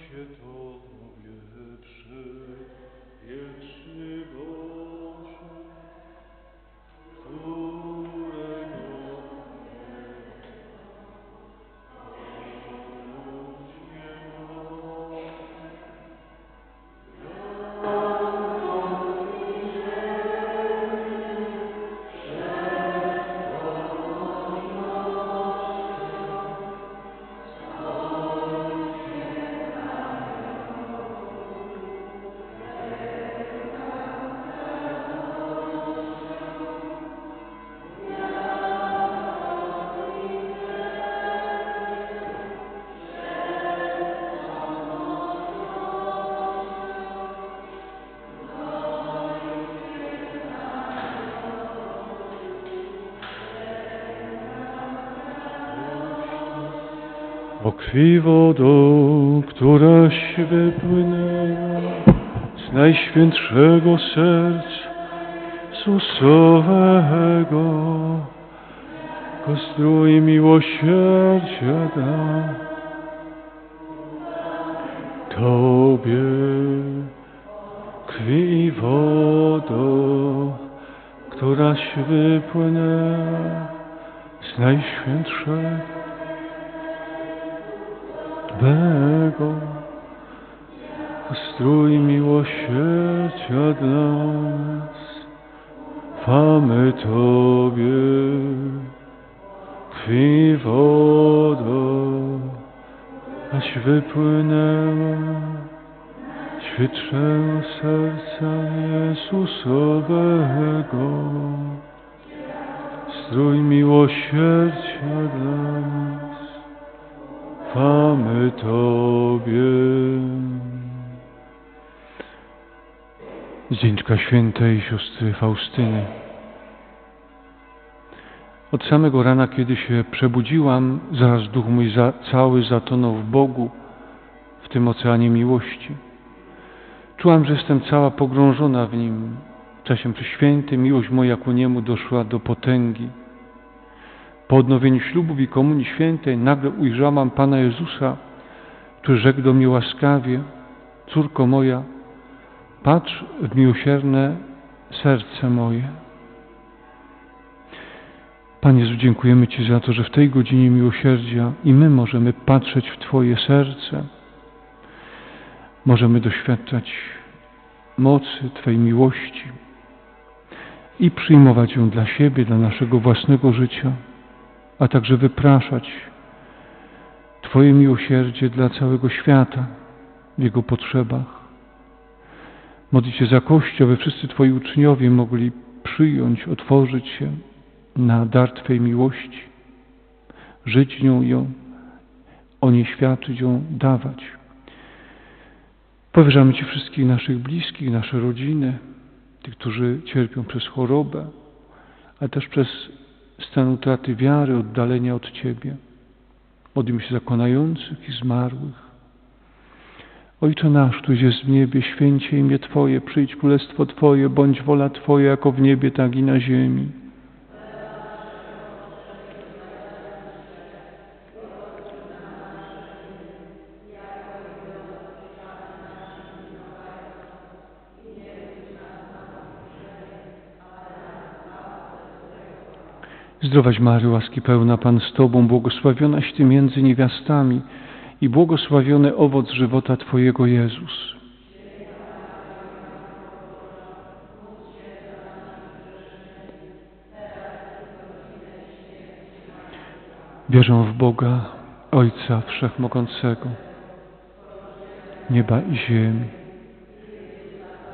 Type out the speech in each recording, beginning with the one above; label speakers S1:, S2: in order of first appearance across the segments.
S1: się O krwi wodą, któraś wypłynęła z najświętszego serca Jesusowego, go strój miłosierdzia da. Tobie krwi i wodą, któraś wypłynęła z najświętszego Bego, strój miłosierdzia dla nas, chwamy Tobie, krwi wodą, aś wypłynęła świetlego serca Jezusowego. Strój miłosierdzia dla nas, chwamy Tobie. Z Dzieńczka Świętej Siostry Faustyny. Od samego rana, kiedy się przebudziłam, zaraz duch mój za, cały zatonął w Bogu, w tym oceanie miłości. Czułam, że jestem cała pogrążona w Nim. W czasie przeświętym miłość moja ku Niemu doszła do potęgi. Po odnowieniu ślubów i Komunii Świętej nagle ujrzałam Pana Jezusa, który rzekł do mnie łaskawie, córko moja, patrz w miłosierne serce moje. Panie Jezu, dziękujemy Ci za to, że w tej godzinie miłosierdzia i my możemy patrzeć w Twoje serce. Możemy doświadczać mocy Twojej miłości i przyjmować ją dla siebie, dla naszego własnego życia a także wypraszać Twoje miłosierdzie dla całego świata w jego potrzebach. Modlić się za Kościół, aby wszyscy Twoi uczniowie mogli przyjąć, otworzyć się na dar Twojej miłości, żyć nią ją, o niej świadczyć, ją dawać. Powierzamy Ci wszystkich naszych bliskich, nasze rodziny, tych, którzy cierpią przez chorobę, ale też przez stan utraty wiary, oddalenia od Ciebie. Modlimy się za konających i zmarłych. Ojcze nasz, któryś jest w niebie, święcie imię Twoje, przyjdź królestwo Twoje, bądź wola Twoja, jako w niebie, tak i na ziemi. Zdrowaś Mary, łaski pełna Pan z Tobą, błogosławionaś Ty między niewiastami i błogosławiony owoc żywota Twojego Jezus. Wierzę w Boga, Ojca Wszechmogącego, nieba i ziemi,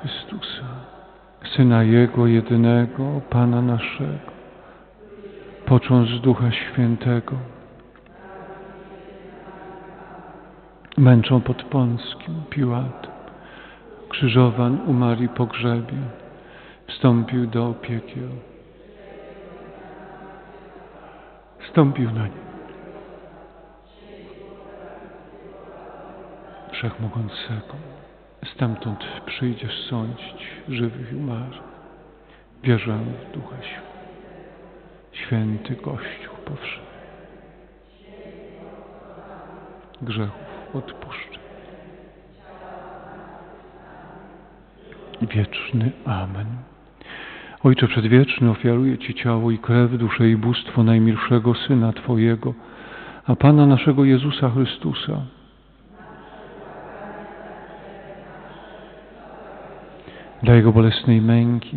S1: Chrystusa, Syna Jego jedynego, Pana naszego, począc z Ducha Świętego. Męczą pod Pąskim Piłatem, krzyżowan umarł i pogrzebie, wstąpił do piekieł. Wstąpił na nie. Wszechmogącego. Stamtąd przyjdziesz sądzić żywych i umarłych. Wierzę w Ducha Świętego święty Kościół powszechny, grzechów odpuszczę. Wieczny Amen. Ojcze Przedwieczny, ofiaruję Ci ciało i krew, duszę i bóstwo najmilszego Syna Twojego, a Pana naszego Jezusa Chrystusa, dla Jego bolesnej męki,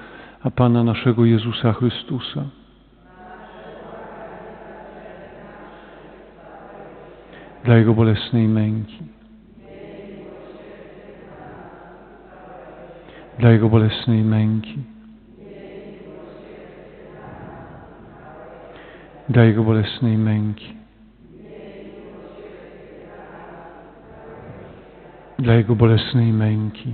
S1: a Pana naszego Jezusa Chrystusa. Dla Jego bolesnej męki. Dla Jego bolesnej męki. Dla Jego bolesnej męki. Dla Jego bolesnej męki.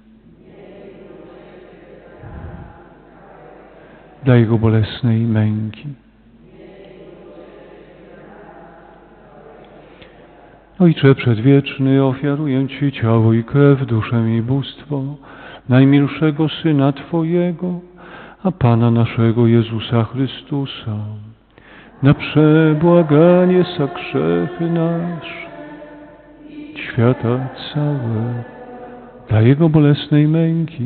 S1: dla Jego bolesnej męki. Ojcze Przedwieczny, ofiaruję Ci ciało i krew, duszę i bóstwo najmilszego Syna Twojego, a Pana naszego Jezusa Chrystusa, na przebłaganie za grzechy nasz, świata całe. dla Jego bolesnej męki.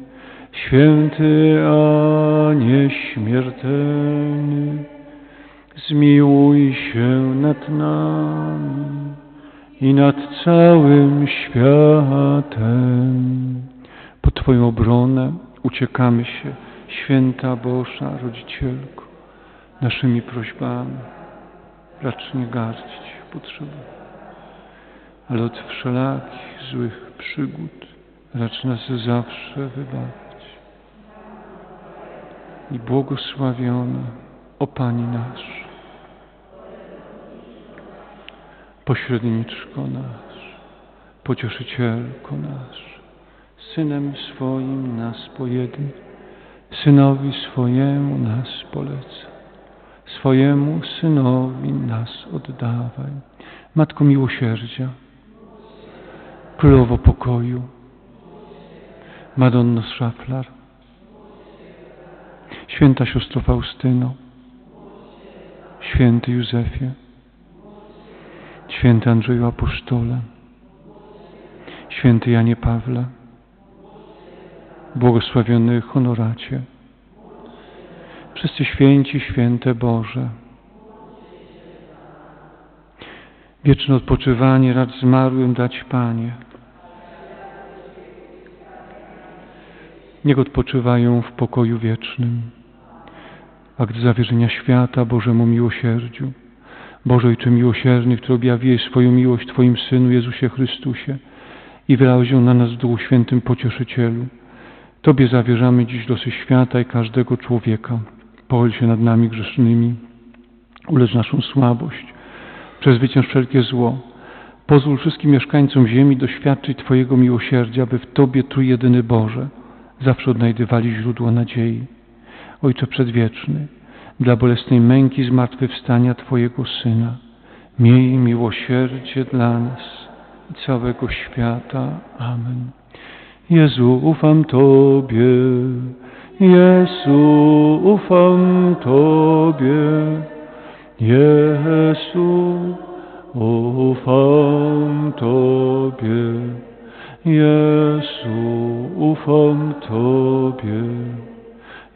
S1: Święty a nieśmiertelny, zmiłuj się nad nami i nad całym światem. Po Twoją obronę uciekamy się, święta Boża Rodzicielko, naszymi prośbami. Racz nie gardzić potrzebą, ale od wszelakich złych przygód racz nas zawsze wybawić i błogosławiony, o Pani nasz, pośredniczko nasz, pocieszycielko nasz, Synem swoim nas pojedni, Synowi swojemu nas poleca, swojemu Synowi nas oddawaj. Matko miłosierdzia, Królowo pokoju, Madonno Szaflar, Święta siostro Faustyno, święty Józefie, święty Andrzeju Aposztole, święty Janie Pawle, błogosławiony honoracie, wszyscy święci, święte Boże, wieczne odpoczywanie rad zmarłym dać Panie. Niech odpoczywają w pokoju wiecznym akt zawierzenia świata Bożemu miłosierdziu. Boże Ojcze miłosierny, który objawiłeś swoją miłość Twoim Synu Jezusie Chrystusie i wylałeś ją na nas w Duchu Świętym Pocieszycielu. Tobie zawierzamy dziś losy świata i każdego człowieka. Pochyl się nad nami grzesznymi, ulecz naszą słabość, przezwycięż wszelkie zło. Pozwól wszystkim mieszkańcom ziemi doświadczyć Twojego miłosierdzia, by w Tobie Trójjedyny Boże zawsze odnajdywali źródło nadziei. Ojcze Przedwieczny, dla bolesnej męki zmartwychwstania Twojego Syna, miej miłosierdzie dla nas i całego świata. Amen. Jezu, ufam Tobie, Jezu, ufam Tobie, Jezu, ufam Tobie, Jezu, ufam Tobie.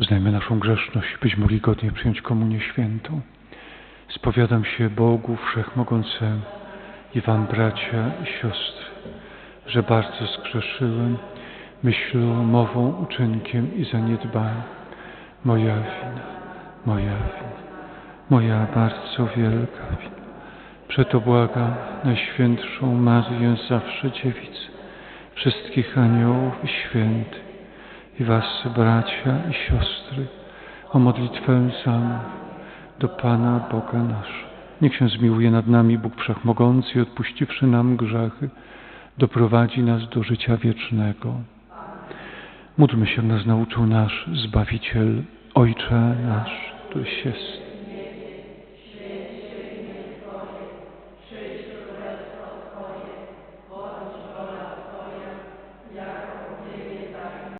S1: Uznajmy naszą grzeszność, byśmy mogli godnie przyjąć Komunię Świętą. Spowiadam się Bogu Wszechmogącemu i Wam, bracia i siostry, że bardzo zgrzeszyłem myślą, mową, uczynkiem i zaniedbaniem. Moja wina, moja wina, moja bardzo wielka wina. Przeto błagam Najświętszą Marię, zawsze Dziewicę, wszystkich aniołów i świętych, i Was, bracia i siostry, o modlitwę mnie do Pana Boga naszego. Niech się zmiłuje nad nami Bóg Wszechmogący i odpuściwszy nam grzechy, doprowadzi nas do życia wiecznego. Módlmy się, nas nauczył nasz Zbawiciel, Ojcze nasz, któryś jest